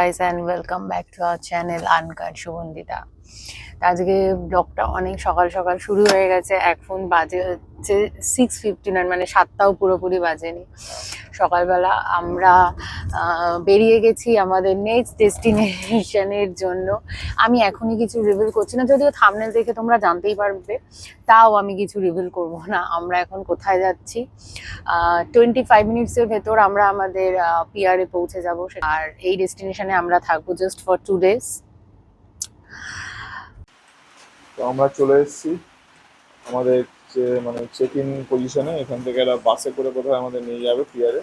guys and welcome back to our channel Uncut Shubhandita. আজকে ব্লগটা অনেক সকাল সকাল শুরু হয়ে গেছে এখন বাজে হচ্ছে সিক্স ফিফটি নাইন মানে সাতটাও পুরোপুরি বাজেনি। সকালবেলা আমরা বেরিয়ে গেছি আমাদের নেক্সট ডেস্টিনেশনের জন্য। আমি এখনই কিছু রিভিল করছি না, যদিও থামনেল দেখে তোমরা জানতেই পারবে, তাও আমি কিছু রিভিল করব না। আমরা এখন কোথায় যাচ্ছি? টোয়েন্টি ফাইভ মিনিটসের ভেতর আমরা আমাদের পিআরে পৌঁছে যাব। আর এই ডেস্টিনেশনে আমরা থাকব জাস্ট ফর টু ডেজ তো আমরা চলে এসেছি আমাদের যে মানে চেক ইন পজিশনে এখান থেকে একটা বাসে করে কোথায় আমাদের নিয়ে যাবে পিয়ারে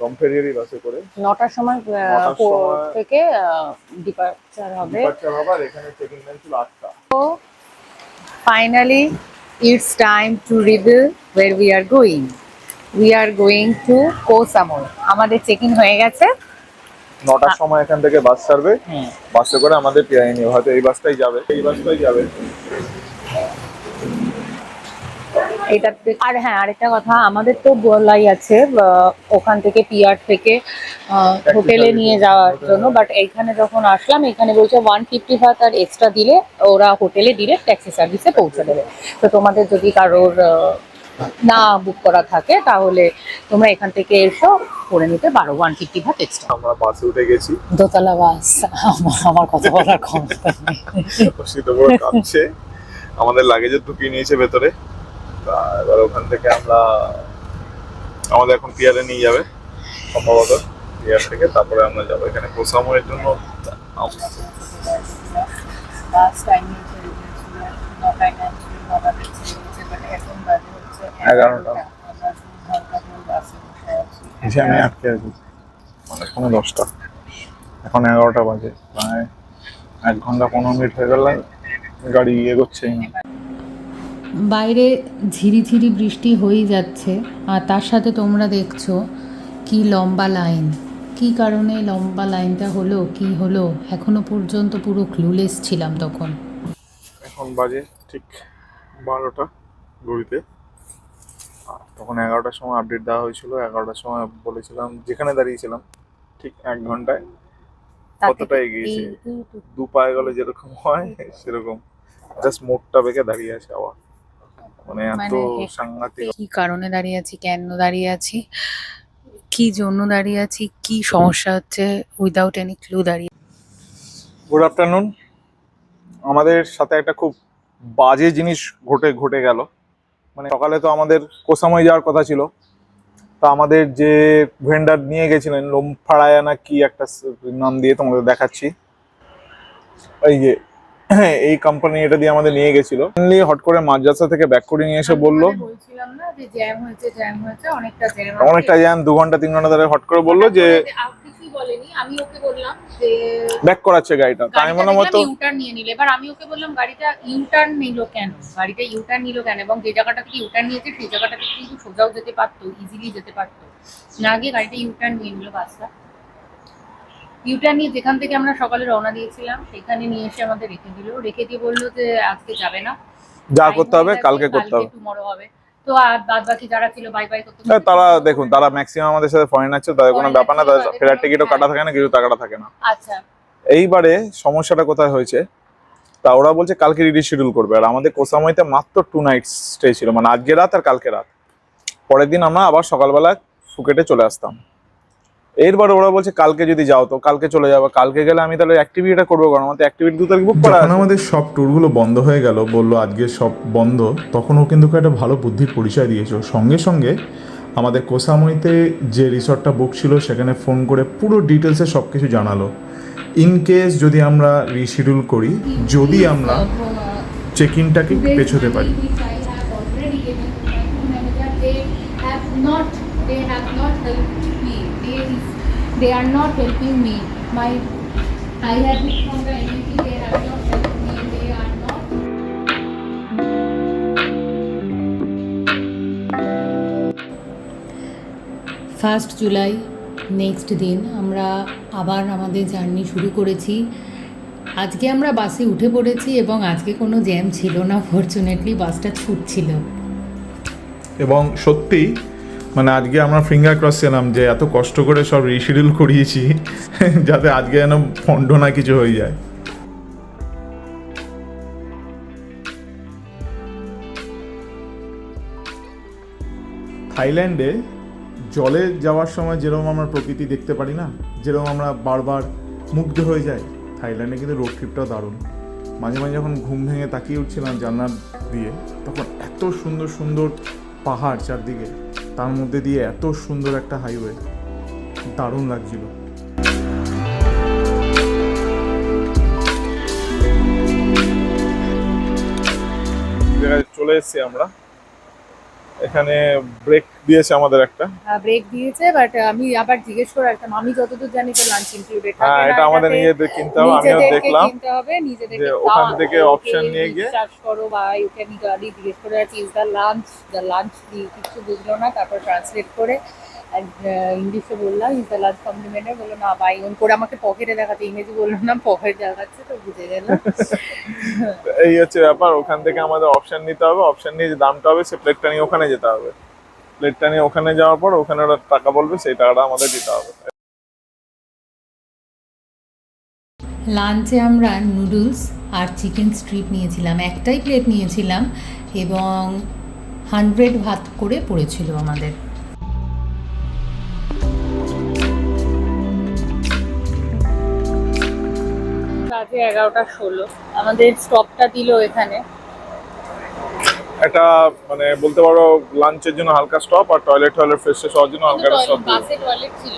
রংফেরিয়ারই বাসে করে। নটার সময় থেকে ডিপার্চার হবে। ডিপার্চার হবে আর এখানে চেক ইন টাইম ছিল আটটা। Finally it's time to reveal where we are going we are going to Kuusamo আমাদের চেক ইন হয়ে গেছে। নটার সময় এখান থেকে বাস ছাড়বে। বাসে করে আমাদের পিয়ারে নিয়ে হয়তো এই বাসটাই যাবে। এই বাসটাই যাবে। এটাতে আর হ্যাঁ আরেকটা কথা আমাদের তো বলাই আছে ওখান থেকে পিয়ার থেকে হোটেলে নিয়ে যাওয়ার জন্য বাট এইখানে যখন আসলাম এখানে বলছে ওয়ান ফিফটি ফাইভ আর এক্সট্রা দিলে ওরা হোটেলে ডিরেক্ট ট্যাক্সি সার্ভিসে পৌঁছে দেবে। তো তোমাদের যদি কারোর না বুক করা থাকে তাহলে তোমরা এখান থেকে এসো করে নিতে পারো ওয়ান ফিফটি ভাত এক্সট্রা আমরা বাসে উঠে গেছি। দোতলা বাস আমার কথা বলার ক্ষমতা নেই। শীত পুরো কাঁপছে আমাদের লাগেজও ঢুকিয়ে নিয়েছে ভেতরে। তা এবার ওখান থেকে আমরা আমাদের এখন পিয়ারে নিয়ে যাবে সম্ভবত। পিয়ার থেকে তারপরে আমরা যাব এখানে কোসামোয়ের জন্য। বাস টাইমিং নটায় ছিল নটাতে ছেড়েছে বাট এখন বাজে হচ্ছে এগারোটা। এসে আমি আটকে আছি। মানে কোনো দশটা। এখন এগারোটা বাজে। প্রায় এক ঘণ্টা পনেরো মিনিট হয়ে গেল গাড়ি এগোচ্ছেই না। বাইরে ঝিরিঝিরি বৃষ্টি হয়েই যাচ্ছে আর তার সাথে তোমরা দেখছ কি লম্বা লাইন। কি কারণে লম্বা লাইনটা হলো কি হলো এখনও পর্যন্ত পুরো ক্লুলেস ছিলাম তখন। এখন বাজে ঠিক বারোটা ঘড়িতে। তখন এগারোটার সময় আপডেট দেওয়া হয়েছিল। এগারোটার সময় বলেছিলাম যেখানে দাঁড়িয়েছিলাম ঠিক এক ঘন্টায় কতটা এগিয়েছে? দু পায়ে গেলে যেরকম হয় সেরকম। জাস্ট মোটটা বেঁকে দাঁড়িয়ে আছে আবার। মানে এত মানে সাংঘাতিক কি কারণে দাঁড়িয়ে আছি কেন দাঁড়িয়ে আছি কি জন্য দাঁড়িয়ে আছি কি সমস্যা হচ্ছে উইদাউট এনি ক্লু দাঁড়িয়ে গুড আফটারনুন আমাদের সাথে একটা খুব বাজে জিনিস ঘটে ঘটে গেল। মানে সকালে তো আমাদের কোসাময় যাওয়ার কথা ছিল। তা আমাদের যে ভেন্ডার নিয়ে গেছিলেন লোমফাড়ায়া না কি একটা নাম দিয়ে তোমাদের দেখাচ্ছি। এই যে এই কোম্পানি এটা দিয়ে আমাদের নিয়ে গেছিল। হট করে মাদ্রাসা থেকে ব্যাক করে নিয়ে এসে বলল। বলছিলাম না যে জ্যাম হয়েছে জ্যাম হয়েছে অনেকটা জ্যাম অনেকটা জ্যাম দু ঘণ্টা তিন ঘণ্টা ধরে হট করে বলল যে বলেনি আমি ওকে বললাম যে ব্যাক করাচ্ছে গাড়িটা। তাই মনে মতো ইউটার্ন নিয়ে নিলে। এবার আমি ওকে বললাম গাড়িটা ইউটার্ন নিল কেন? গাড়িটা ইউটার্ন নিল কেন? এবং যে জায়গাটা থেকে ইউটার্ন নিয়েছে সেই জায়গাটা থেকে কিন্তু সোজাও যেতে পারতো ইজিলি যেতে পারতো। না গিয়ে গাড়িটা ইউটার্ন নিয়ে নিল বাসটা। ইউটার্ন নিয়ে যেখান থেকে আমরা সকালে রওনা দিয়েছিলাম সেখানে নিয়ে এসে আমাদের রেখে দিল। রেখে দিয়ে বলল যে আজকে যাবে না। যা করতে হবে কালকে করতে হবে। টুমরো হবে। তো আর বাদ বাকি যারা ছিল বাই বাই করতে তারা দেখুন তারা ম্যাক্সিমাম আমাদের সাথে ফরেনার ছিল তাদের কোনো ব্যাপার না তাদের ফেরার টিকিটও কাটা থাকে না কিছু টাকাটা থাকে না। আচ্ছা। এইবারে সমস্যাটা কোথায় হয়েছে? তা ওরা বলছে কালকে রিডিশিডিউল করবে আর আমাদের কোসাময়তে মাত্র টু নাইট স্টে ছিল মানে আজকে রাত আর কালকে রাত। পরের দিন আমরা আবার সকালবেলা ফুকেটে চলে আসতাম। এরপরে ওরা বলছে কালকে যদি যাও তো কালকে চলে যাব। কালকে গেলে আমি তাহলে অ্যাক্টিভিটিটা করব কারণ আমাদের অ্যাক্টিভিটি দু তারিখ বুক করা যখন আছে। আমাদের সব ট্যুরগুলো বন্ধ হয়ে গেল বলল আজকে সব বন্ধ তখন ও কিন্তু একটা ভালো বুদ্ধির পরিচয় দিয়েছে। সঙ্গে সঙ্গে আমাদের কোসামইতে যে রিসর্টটা বুক ছিল সেখানে ফোন করে পুরো ডিটেলসে সব কিছু জানালো। ইন কেস যদি আমরা রিশিডিউল করি যদি আমরা চেক ইনটাকে পেছোতে পারি They have not helped me. They, they are not helping me. My I have it from the NLT. They have not helped me. They are not first July next দিন আমরা আবার আমাদের journey শুরু করেছি আজকে আমরা বাসে উঠে পড়েছি এবং আজকে কোনো জ্যাম ছিল না ফরচুনেটলি বাসটা ছুটছিল এবং সত্যি মানে আজকে আমরা ফিঙ্গার ক্রস ছিলাম যে এত কষ্ট করে সব রিশিডিউল করিয়েছি, যাতে আজকে যেন ফন্ড না কিছু হয়ে যায়। থাইল্যান্ডে জলে যাওয়ার সময় যেরকম আমরা প্রকৃতি দেখতে পারি না, যেরকম আমরা বারবার মুগ্ধ হয়ে যাই, থাইল্যান্ডে কিন্তু রোড ট্রিপটাও দারুণ। মাঝে মাঝে যখন ঘুম ভেঙে তাকিয়ে উঠছিলাম জানলার দিয়ে, তখন এত সুন্দর সুন্দর পাহাড় চারদিকে তার মধ্যে দিয়ে এত সুন্দর একটা হাইওয়ে দারুণ লাগছিল। চলে এসেছি আমরা। এখানে ব্রেক দিয়েছে আমাদের একটা। ব্রেক দিয়েছে বাট আমি আবার জিজ্ঞেস করে রাখতাম আমি যতদূর জানি তো লাঞ্চ ইনক্লুডেড হ্যাঁ এটা আমাদের নিজেদের কিনতে হবে আমিও দেখলাম কিনতে হবে নিজেদেরকে ওখান থেকে অপশন নিয়ে গিয়ে- সার্চ করো বা ইউ ক্যান গাড়ি জিজ্ঞেস করে আছে is the lunch the lunch কিছু বুঝলো না তারপর ট্রান্সলেট করে ইংলিশে বললাম ইজ দ্য লাঞ্চ কমপ্লিমেন্টে বলল না বাই ওন করে আমাকে পকেটে দেখাতে ইংরেজি বলল না পকেট দেখাচ্ছে তো বুঝে গেল। এই হচ্ছে ব্যাপার ওখান থেকে আমাদের অপশন নিতে হবে অপশন নিয়ে যে দামটা হবে সে প্লেটটা নিয়ে ওখানে যেতে হবে। প্লেটটা নিয়ে ওখানে যাওয়ার পর ওখানে ওরা টাকা বলবে সেই টাকাটা আমাদের দিতে হবে। লাঞ্চে আমরা নুডলস আর চিকেন স্ট্রিপ নিয়েছিলাম একটাই প্লেট নিয়েছিলাম এবং হান্ড্রেড ভাত করে পড়েছিল আমাদের। বাজে এগারোটা ষোলো। আমাদের স্টপটা দিল এখানে। একটা মানে বলতে পারো লাঞ্চের জন্য হালকা স্টপ আর টয়লেট টয়লেট ফ্রেশ ফ্রেশ হওয়ার জন্য হালকা স্টপ বাসে টয়লেট ছিল।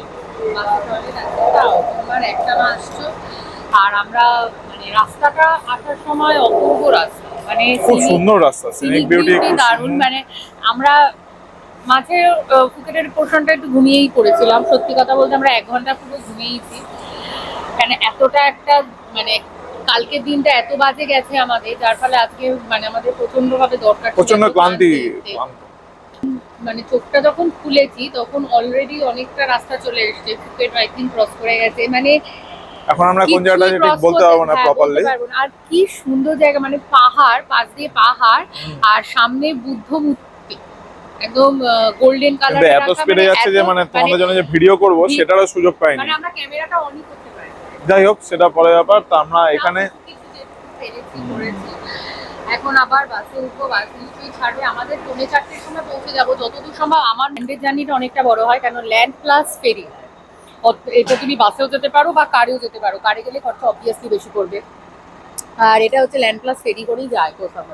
বাসে টয়লেট আছে তাও তোমার একটা না আসছো আর আমরা মানে রাস্তাটা আসার সময় অপূর্ব রাস্তা। মানে খুব সুন্দর রাস্তা সিনিক বিউটি দারুণ। মানে আমরা মাঝে ফুকেটের পোর্শনটা একটু ঘুমিয়েই পড়েছিলাম। সত্যি কথা বলতে আমরা এক ঘণ্টা পুরো ঘুমিয়েইছি। কেন এতটা একটা মানে কালকের দিনটা এত বাজে গেছে আমাদের যার ফলে আজকে মানে আমাদের প্রচণ্ড ভাবে দরকার প্রচণ্ড ক্লান্তি। মানে চোখটা যখন খুলেছি তখন অলরেডি অনেকটা রাস্তা চলে এসেছে ফুকেট আই ক্রস করে গেছে। মানে এখন আমরা কোন জায়গাটা ঠিক বলতে পারব না হ্যাঁ, প্রপারলি না। আর কি সুন্দর জায়গা মানে পাহাড় পাশ দিয়ে পাহাড় আর সামনে বুদ্ধ মূর্তি। একদম গোল্ডেন কালার এত স্পিডে যাচ্ছে যে মানে তোমাদের জন্য যে ভিডিও করব সেটারও সুযোগ পাইনি। মানে আমরা ক্যামেরাটা অনই করতে যাই হোক সেটা পরে ব্যাপার। তা আমরা এখানে আবার বাসে উঠবো বাস নিশ্চয়ই ছাড়বে। আমাদের পৌনে চারটের সময় পৌঁছে যাব। যতদূর সম্ভব আমার ল্যান্ডের জার্নিটা অনেকটা বড় হয় কারণ ল্যান্ড প্লাস ফেরি এটা তুমি বাসেও যেতে পারো বা কারেও যেতে পারো। কারে গেলে খরচা অবভিয়াসলি বেশি পড়বে। আর এটা হচ্ছে ল্যান্ড প্লাস ফেরি করেই যায় কোথাও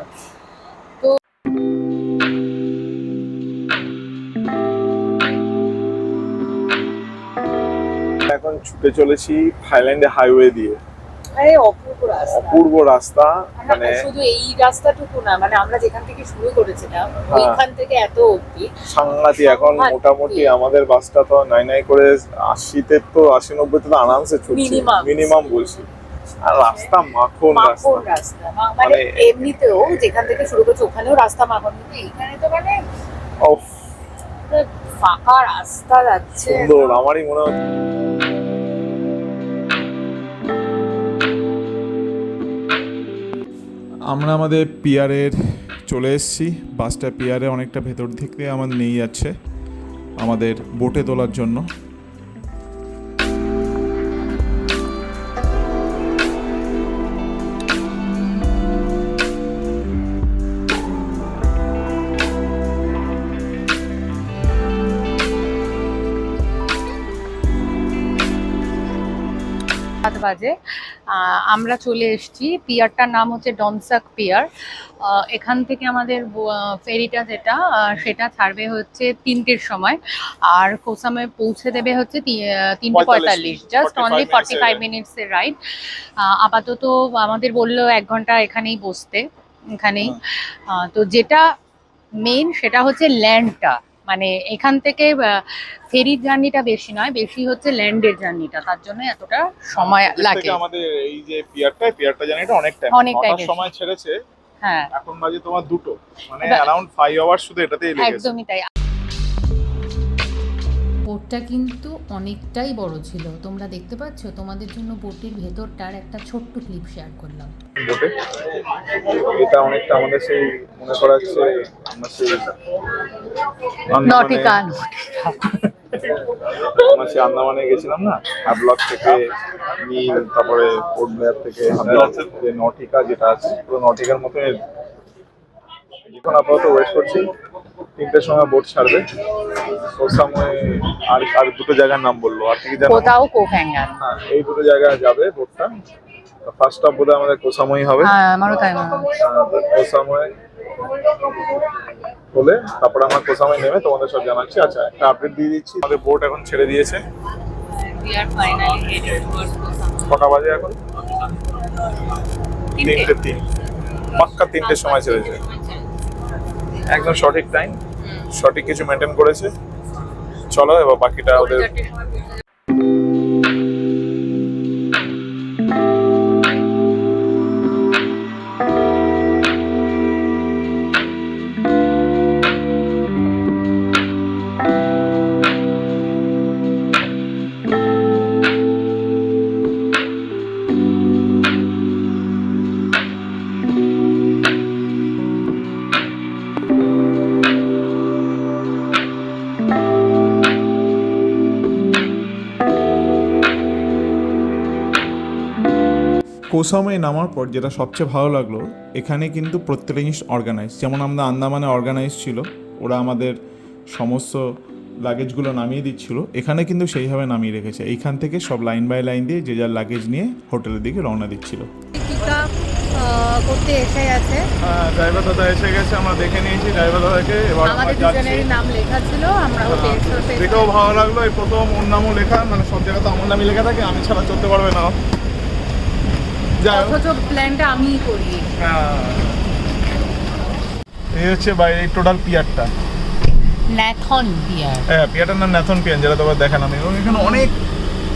এখন ছুটে চলেছি থাইল্যান্ডে হাইওয়ে দিয়ে। অপূর্ব রাস্তা। মানে শুধু এই রাস্তাটুকু না মানে আমরা যেখান থেকে শুরু করেছিলাম হ্যাঁ। ওইখান থেকে এত অব্দি সাংঘাতি এখন মোটামুটি আমাদের বাসটা তো নাই নাই করে আশিতে তো আশি নব্বইতে তো আরামসে মিনিমাম বলছি। আর রাস্তা মাখন রাস্তা। মাখন রাস্তা মানে মানে- এমনিতেও যেখান থেকে শুরু করছে ওখানেও রাস্তা মাখন কিন্তু এইখানে তো মানে ফাঁকা রাস্তা যাচ্ছে। সুন্দর আমারই মনে হচ্ছে আমরা আমাদের পিয়ারের চলে এসেছি। বাসটা পিয়ারে অনেকটা ভেতর থেকে আমাদের নিয়ে যাচ্ছে আমাদের বোটে তোলার জন্য। বাজে। আমরা চলে এসেছি। পিয়ারটার নাম হচ্ছে ডনসাক পিয়ার। এখান থেকে আমাদের ফেরিটা যেটা সেটা ছাড়বে হচ্ছে তিনটের সময়। আর কোসামে পৌঁছে দেবে হচ্ছে তিনটে পঁয়তাল্লিশ just only forty five ride। Minutes এর রাইড আপাতত আমাদের বলল এক ঘণ্টা এখানেই বসতে এখানেই। তো যেটা মেইন সেটা হচ্ছে ল্যান্ডটা মানে এখান থেকে ফেরির জার্নিটা বেশি নয় বেশি হচ্ছে ল্যান্ডের জার্নিটা। তার জন্য এতটা সময় লাগে। আমাদের এই যে পিয়ারটা পিয়ারটা জার্নিটা অনেক টাইম অনেকটাই সময় ছেড়েছে। হ্যাঁ। এখন বাজে তোমার দুটো। মানে অ্যারাউন্ড ফাইভ আওয়ার শুধু এটাতেই লেগেছে। একদমই তাই। বোটটা কিন্তু অনেকটাই বড় ছিল। তোমরা দেখতে পাচ্ছ তোমাদের জন্য বোটের ভেতরটার একটা ছোট্ট ক্লিপ শেয়ার করলাম। বোটে? এটা অনেকটা আমাদের সেই মনে করা যাচ্ছে আমরা সেই আন্দামানে- নটিকা। আমরা সেই আন্দামানে গেছিলাম না? হ্যাবলক থেকে নীল তারপরে পোর্ট ব্লেয়ার থেকে যে নটিকা যেটা আছে পুরো নটিকার মতো এখন আপাতত ওয়েট করছি। তিনটের সময় বোট ছাড়বে। আর আর দুটো জায়গার নাম বলল। আর কি জানো কোথাও কোফ্যাঙ্গার হ্যাঁ এই দুটো জায়গায় যাবে বোটটা ফার্স্ট স্টপ বোধহয় আমাদের কোসাময় হবে। হ্যাঁ আমারও তাই মনে হয়। কোসাময় বলে তারপরে আমরা কোসাময় নেমে তোমাদের সব জানাচ্ছি। আচ্ছা একটা আপডেট দিয়ে দিচ্ছি। আমাদের বোট এখন ছেড়ে দিয়েছে। কটা বাজে এখন? তিনটে। তিন। পাক্কা তিনটের সময় ছেড়েছে। একদম সঠিক টাইম সঠিক কিছু মেনটেন করেছে। চলো এবং বাকিটা ওদের কোসামে নামার পর যেটা সবচেয়ে ভালো লাগল এখানে কিন্তু প্রত্যেকটা জিনিস অর্গানাইজ যেমন আমরা আন্দামানে অর্গানাইজ ছিল ওরা আমাদের সমস্ত লাগেজগুলো নামিয়ে দিচ্ছিল এখানে কিন্তু সেইভাবে নামিয়ে রেখেছে। এইখান থেকে সব লাইন বাই লাইন দিয়ে যে যার লাগেজ নিয়ে হোটেলের দিকে রওনা দিচ্ছিল। করতে এসে গেছে। ড্রাইভার দাদা এসে গেছে আমরা দেখে নিয়েছি ড্রাইভার দাদাকে এবার আমরা আমাদের দুজনেরই নাম লেখা ছিল আমরাও দেখেও ভালো লাগল এই প্রথম ওর নামও লেখা মানে সব জায়গাতে আমার নামই লেখা থাকে আমি ছাড়া চলতে পারবে না। অথচ প্ল্যানটা আমিই করি। হ্যাঁ। এই হচ্ছে বাইরে টোটাল পিয়ারটা। ন্যাথন বিয়ার হ্যাঁ পিয়ারটার নাম ন্যাথন পিয়ান যেটা তোমার দেখালাম। এবং এখানে অনেক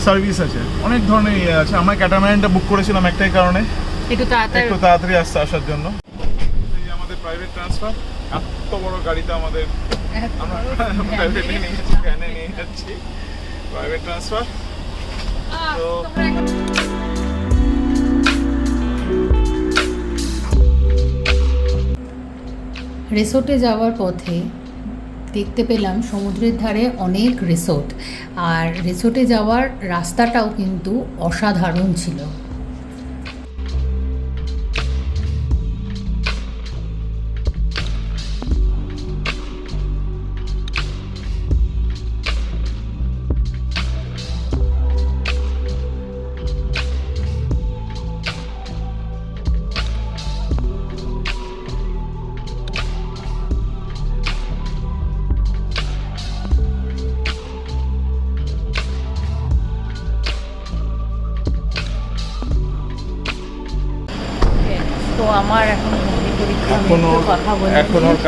সার্ভিস আছে। অনেক ধরনের ইয়ে আছে। আমরা ক্যাটামারানটা বুক করেছিলাম একটাই কারণে। একটু তাড়াতাড়ি একটু তাড়াতাড়ি আসতে আসার জন্য। এই আমাদের প্রাইভেট ট্রান্সফার এত বড় গাড়িতে আমাদের আমরা প্রাইভেটে নিয়ে যাচ্ছি। প্রাইভেট ট্রান্সফার তো রিসোর্টে যাওয়ার পথে দেখতে পেলাম সমুদ্রের ধারে অনেক রিসোর্ট। আর রিসোর্টে যাওয়ার রাস্তাটাও কিন্তু অসাধারণ ছিল।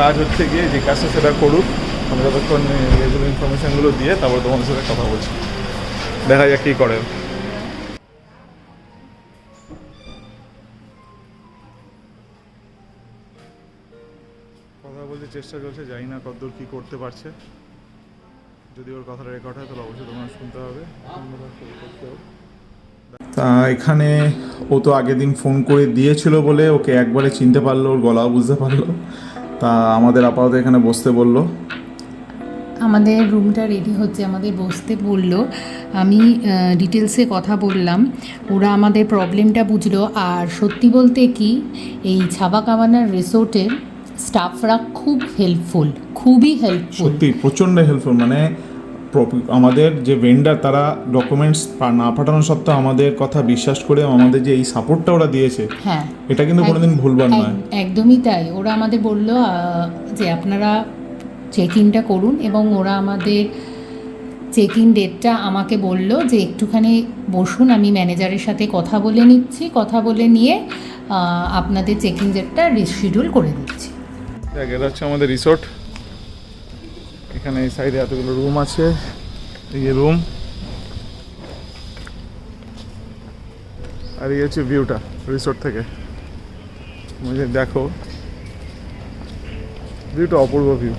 কাজ হচ্ছে গিয়ে যে কাজটা সেটা করুক আমরা যতক্ষণ এগুলো ইনফরমেশনগুলো দিয়ে তারপর তোমাদের সাথে কথা বলছি। দেখা যাক কী করে। কথা বলতে চেষ্টা চলছে জানি না কতদূর কী করতে পারছে। যদি ওর কথাটা রেকর্ড হয় তাহলে অবশ্যই তোমার শুনতে হবে। তা এখানে ও তো আগের দিন ফোন করে দিয়েছিল বলে ওকে একবারে চিনতে পারল ওর গলাও বুঝতে পারল। তা আমাদের আপাতত এখানে বসতে বলল। আমাদের রুমটা রেডি হচ্ছে আমাদের বসতে বলল। আমি ডিটেলসে কথা বললাম। ওরা আমাদের প্রবলেমটা বুঝলো। আর সত্যি বলতে কি এই ছাবা কামানার রিসোর্টের স্টাফরা খুব হেল্পফুল খুবই হেল্পফুল সত্যি প্রচণ্ড হেল্পফুল মানে আমাদের যে ভেন্ডার তারা ডকুমেন্টস না পাঠানো সত্ত্বেও আমাদের কথা বিশ্বাস করে আমাদের যে এই সাপোর্টটা ওরা দিয়েছে হ্যাঁ। এটা কিন্তু কোনোদিন ভুলবার নয়। একদমই তাই। ওরা আমাদের বলল যে আপনারা চেক ইনটা করুন এবং ওরা আমাদের চেক ইন ডেটটা আমাকে বলল যে একটুখানি বসুন আমি ম্যানেজারের সাথে কথা বলে নিচ্ছি কথা বলে নিয়ে আপনাদের চেক ইন ডেটটা রিশিডিউল করে দিচ্ছি। এটা হচ্ছে আমাদের রিসোর্ট এখানে এই সাইডে এতগুলো রুম আছে। এই রুম। আর এই হচ্ছে ভিউটা রিসোর্ট থেকে। দেখো ভিউটা অপূর্ব ভিউ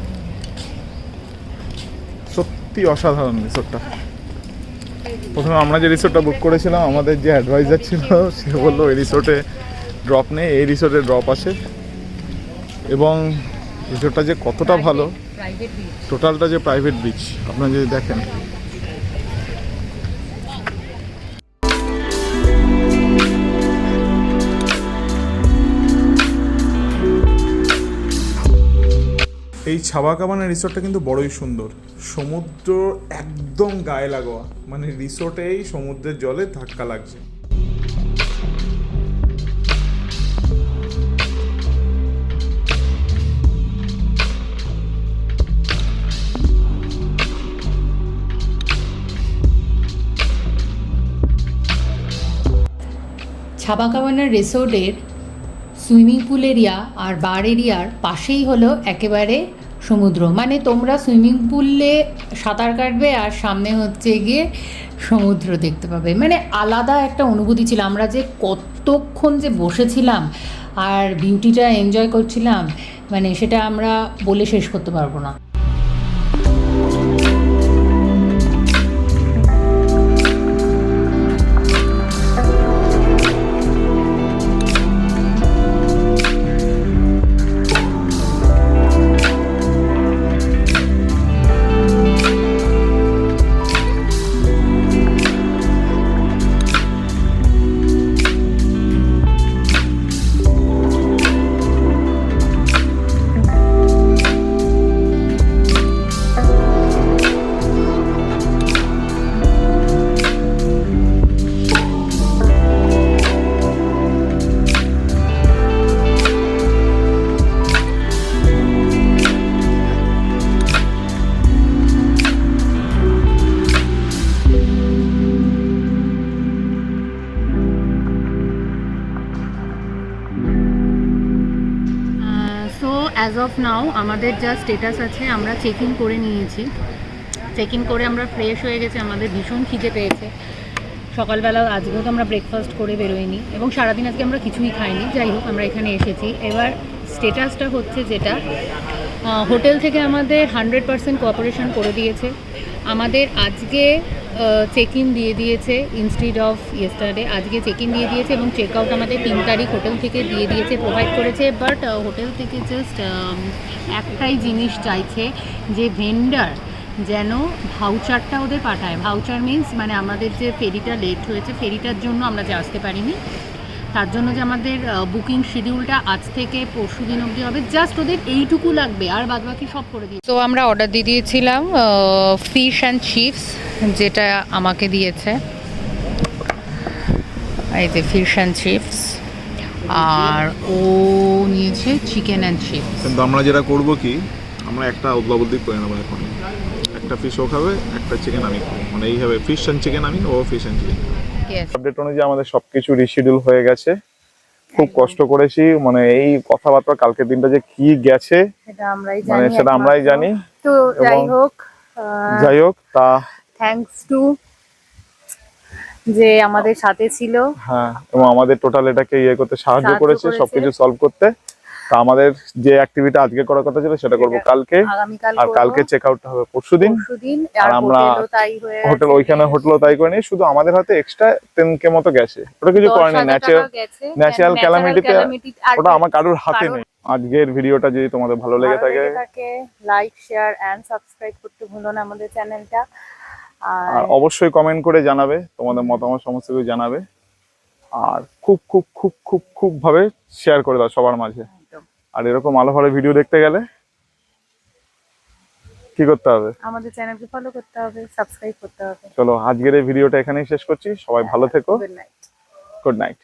সত্যি অসাধারণ রিসোর্টটা প্রথমে আমরা যে রিসোর্টটা বুক করেছিলাম, আমাদের যে অ্যাডভাইজার ছিল, সে বলল, এই রিসোর্টে ড্রপ নেই, এই রিসোর্টে ড্রপ আছে। এবং রিসোর্টটা যে কতটা ভালো টোটালটা যে প্রাইভেট বিচ আপনারা যদি দেখেন। এই ছাবা কাবানা রিসোর্টটা কিন্তু বড়ই সুন্দর। সমুদ্র একদম গায়ে লাগোয়া। মানে রিসোর্টেই সমুদ্রের জলে ধাক্কা লাগছে। ছাবাকাবানার রিসোর্টের সুইমিং পুল এরিয়া আর বার এরিয়ার পাশেই হলো একেবারে সমুদ্র। মানে তোমরা সুইমিং পুলে সাঁতার কাটবে আর সামনে হচ্ছে গিয়ে সমুদ্র দেখতে পাবে। মানে আলাদা একটা অনুভূতি ছিল। আমরা যে কতক্ষণ যে বসেছিলাম আর বিউটিটা এনজয় করছিলাম মানে সেটা আমরা বলে শেষ করতে পারব না। অফ নাও আমাদের যা স্টেটাস আছে, আমরা চেক ইন করে নিয়েছি। চেক ইন করে আমরা ফ্রেশ হয়ে গেছে, আমাদের ভীষণ খিদে পেয়েছে। সকালবেলা আজকেও তো আমরা ব্রেকফাস্ট করে বেরোইনি এবং সারাদিন আজকে আমরা কিছুই খাইনি। যাই হোক, আমরা এখানে এসেছি। এবার স্টেটাসটা হচ্ছে যেটা হোটেল থেকে আমাদের হান্ড্রেড পার্সেন্ট কোঅপারেশন করে দিয়েছে। আমাদের আজকে চেক ইন দিয়ে দিয়েছে ইনস্টিড অফ ইয়েস্টারডে আজকে চেক ইন দিয়ে দিয়েছে এবং চেক আউট আমাদের তিন তারিখ হোটেল থেকে দিয়ে দিয়েছে প্রোভাইড করেছে। বাট হোটেল থেকে জাস্ট একটাই জিনিস চাইছে যে ভেন্ডার যেন ভাউচারটা ওদের পাঠায়। ভাউচার মিন্স মানে আমাদের যে ফেরিটা লেট হয়েছে ফেরিটার জন্য আমরা যে আসতে পারিনি। তার জন্য যে আমাদের বুকিং শিডিউলটা আজ থেকে পরশু দিন অবধি হবে। জাস্ট ওদের এইটুকু লাগবে আর বাদ বাকি সব করে দিয়ে তো আমরা অর্ডার দিয়ে দিয়েছিলাম ফিশ অ্যান্ড চিপস যেটা আমাকে দিয়েছে। এই যে ফিশ অ্যান্ড চিপস আর ও নিয়েছে চিকেন অ্যান্ড চিপস কিন্তু আমরা যেটা করব কি আমরা একটা অদলাবদ্দি করে নেব এখন। একটা ফিশ ও খাবে একটা চিকেন আমি খাব। মানে এইভাবে ফিশ অ্যান্ড চিকেন আমি ও ফিশ অ্যান্ড চিকেন আপডেট অনুযায়ী আমাদের সবকিছু রিশিডিউল হয়ে গেছে। খুব কষ্ট করেছি মানে এই কথাবার্তা কালকের দিনটা যে কি গেছে সেটা আমরাই মানে জানি সেটা আমরাই জানি। তো যাই হোক যাই হোক তা থ্যাঙ্কস টু যে আমাদের সাথে ছিল। হ্যাঁ এবং আমাদের টোটাল এটাকে ইয়ে করতে সাহায্য করেছে। সবকিছু সলভ করতে। তা আমাদের যে অ্যাক্টিভিটি আজকে করার কথা ছিল সেটা করব কালকে। আর কালকে চেক আউটটা হবে পরশুদিন। পরশুদিন আর আমরা হোটেল ওইখানে হোটেলও তাই করে নিই। শুধু আমাদের হাতে এক্সট্রা টেন কে মতো গেছে। ওটা কিছু করেনি ন্যাচারাল natural calamity ওটা আমার কারোর হাতে নেই। আজকের ভিডিওটা যদি তোমাদের ভালো লেগে থাকে লাইক শেয়ার এন্ড সাবস্ক্রাইব করতে ভুলো না আমাদের চ্যানেলটা আর অবশ্যই কমেন্ট করে জানাবে। তোমাদের মতামত সমস্ত কিছু জানাবে। আর খুব খুব খুব খুব খুব ভাবে শেয়ার করে দাও সবার মাঝে। আর এরকম আলো ভালো ভিডিও দেখতে গেলে কি করতে হবে? আমাদের চ্যানেলকে ফলো করতে হবে সাবস্ক্রাইব করতে হবে। চলো আজকের এই ভিডিওটা এখানেই শেষ করছি। সবাই ভালো থেকো। Good night good night